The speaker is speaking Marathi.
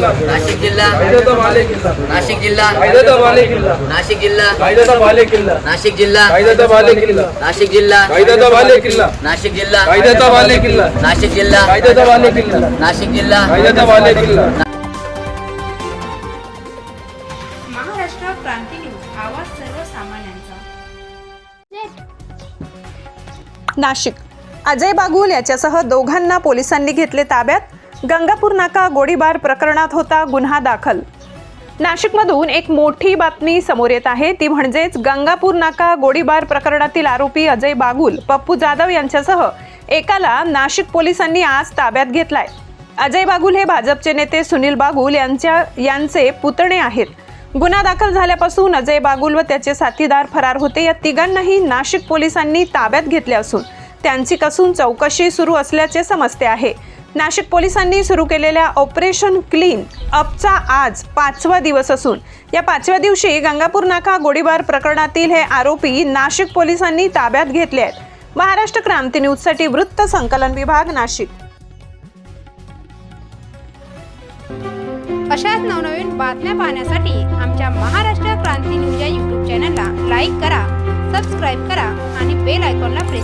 नाशिक जिल्हा नाशिक जिल्हा नाशिक जिल्हा नाशिक जिल्हा. नाशिक जिल्हा. नाशिक जिल्हा. नाशिक जिल्हा. नाशिक जिल्हा. कायद्याचा बाले किल्ला. महाराष्ट्र क्रांती न्यूज. आवाज सर्वसामान्यांचा. नाशिक. अजय बागुल याच्यासह दोघांना पोलिसांनी घेतले ताब्यात. गंगापूर नाका गोळीबार प्रकरणात होता गुन्हा दाखल. नाशिकमधून एक मोठी बातमी समोर येत आहे. ती म्हणजेच गंगापूर नाका गोळीबार प्रकरणातील आरोपी अजय बागुल पप्पू जाधव यांच्यासह एकाला नाशिक पोलिसांनी आज ताब्यात घेतलाय. अजय बागुल हे भाजपचे नेते सुनील बागुल यांच्या यांचे पुतणे आहेत. गुन्हा दाखल झाल्यापासून अजय बागुल व त्याचे साथीदार फरार होते. या तिघांनाही नाशिक पोलिसांनी ताब्यात घेतले असून त्यांची कसून चौकशी सुरू असल्याचे समजते आहे. नाशिक पोलिसांनी सुरू केलेल्या ऑपरेशन क्लीन अपचा आज पाचवा दिवस असून या पाचव्या दिवशी गंगापूर नाका गोळीबार प्रकरणातील हे आरोपी नाशिक पोलिसांनी ताब्यात घेतले आहेत. महाराष्ट्र क्रांती न्यूजसाठी वृत्त संकलन विभाग नाशिक. अशाच नवनवीन बातम्या पाहण्यासाठी आमच्या महाराष्ट्र क्रांती न्यूज या यूट्यूब चॅनलला लाईक करा सबस्क्राईब करा आणि बेल आयकॉनला प्रेस